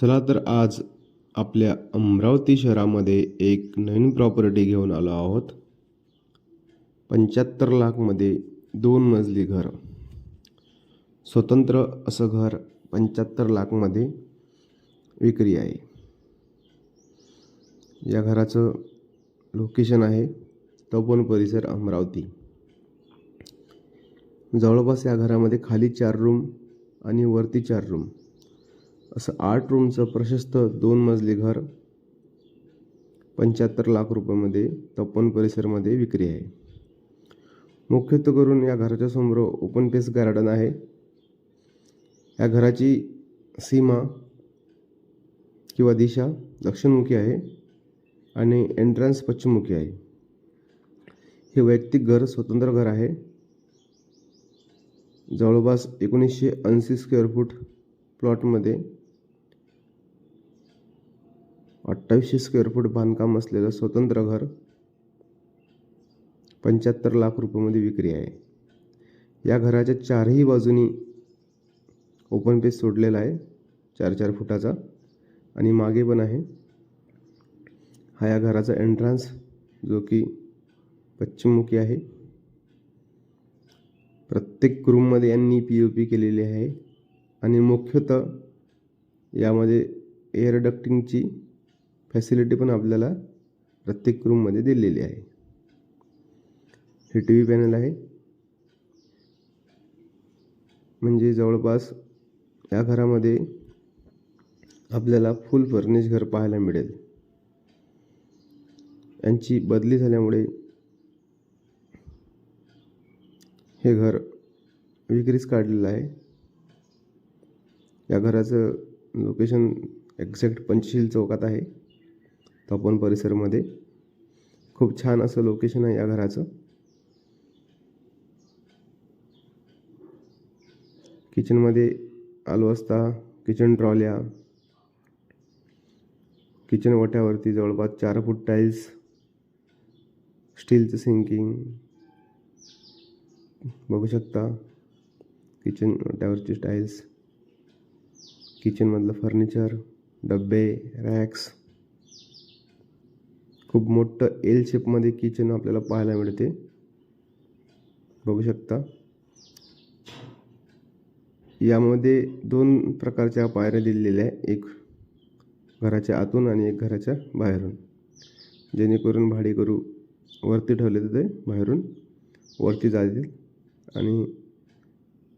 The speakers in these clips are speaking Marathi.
चला तर आज आपल्या अमरावती शहरामध्ये एक नवीन प्रॉपर्टी घेऊन आलो आहोत. पंच्याहत्तर लाखमध्ये दोन मजली घर. स्वतंत्र असं घर पंच्याहत्तर लाखमध्ये विक्री आहे. या घराचं लोकेशन आहे तपोन परिसर अमरावती. जवळपास या घरामध्ये खाली चार रूम आणि वरती चार रूम असं आठ रूमचं प्रशस्त दोन मजली घर पंच्याहत्तर लाख रुपयामध्ये तप्पन परिसरमध्ये विक्री आहे. मुख्यत्व करून या घराच्या समोर ओपन पेस गार्डन आहे. या घराची सीमा किंवा दिशा दक्षिणमुखी आहे आणि एंट्रन्स पश्चिममुखी आहे. हे वैयक्तिक घर स्वतंत्र घर आहे. जवळपास एकोणीसशे ऐंशी स्क्वेअर फूट प्लॉटमध्ये अठ्ठावीसशे स्क्वेअर फूट बांधकाम असलेलं स्वतंत्र घर पंच्याहत्तर लाख रुपयामध्ये विक्री आहे. या घराच्या चारही बाजूनी ओपन पेस सोडलेला आहे चार चार फुटाचा. आणि मागे पण आहे. हा या घराचा एंट्रन्स जो की पश्चिममुखी आहे. प्रत्येक रूममध्ये यांनी पी ओ पी केलेली आहे. आणि मुख्यतः यामध्ये एअर डक्टिंगची फॅसिलिटी पण आपल्याला प्रत्येक रूममध्ये दिलेली आहे. हे टी व्ही पॅनल आहे. म्हणजे जवळपास या घरामध्ये आपल्याला फुल फर्निश घर पाहायला मिळेल. यांची बदली झाल्यामुळे हे घर विक्रीस काढलेलं आहे. या घराचं लोकेशन एक्झॅक्ट पंचशील चौकात आहे. तपन परिसरमध्ये. खूप छान असं लोकेशन आहे या घराचं. किचनमध्ये आलो असता किचन ट्रॉल्या किचन वट्यावरती जवळपास चार फूट टाईल्स स्टीलचं सिंकिंग बघू शकता किचन वट्यावरची टाईल्स किचनमधलं फर्निचर डब्बे रॅक्स खूप मोठं एल शेपमध्ये किचन आपल्याला पाहायला मिळते. बघू शकता. यामध्ये दोन प्रकारच्या पायऱ्या दिलेल्या आहे एक घराच्या आतून आणि एक घराच्या बाहेरून. जेणेकरून भाडेकरू वरती ठेवले तर ते बाहेरून वरती जातील आणि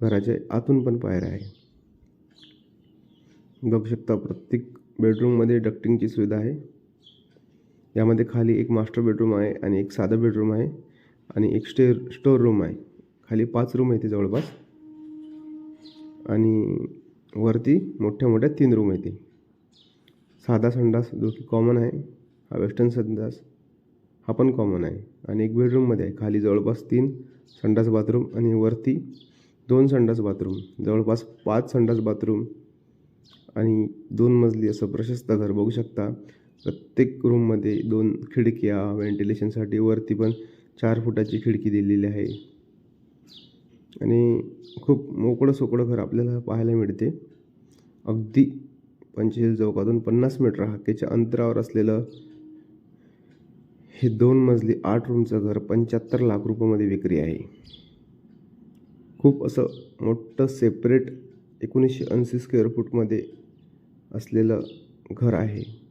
घराच्या आतून पण पायऱ्या आहे बघू शकता प्रत्येक बेडरूममध्ये डक्टिंगची सुविधा आहे. यामध्ये खाली एक मास्टर बेडरूम आहे आणि एक साधा बेडरूम आहे आणि एक स्टे स्टोर रूम आहे. खाली पाच रूम आहे ते जवळपास. आणि वरती मोठ्या मोठ्या तीन रूम आहे ते साधा संडास जो की कॉमन आहे हा वेस्टर्न संडास हा पण कॉमन आहे. आणि एक बेडरूममध्ये आहे. खाली जवळपास तीन संडास बाथरूम आणि वरती दोन संडास बाथरूम. जवळपास पाच संडास बाथरूम आणि दोन मजली असं प्रशस्त घर. बघू शकता प्रत्येक रूममध्ये दोन खिडक्या व्हेंटिलेशनसाठी वरती पण चार फुटाची खिडकी दिलेली आहे. आणि खूप मोकळं सोकळं घर आपल्याला पाहायला मिळते. अगदी पंचेचाळीस चौकातून पन्नास मीटर हाकेच्या अंतरावर असलेलं हे दोन मजली आठ रूमचं घर पंच्याहत्तर लाख रुपयामध्ये विक्री आहे. खूप असं मोठं सेपरेट एकोणीसशे ऐंशी स्क्वेअर फूटमध्ये असलेलं घर आहे.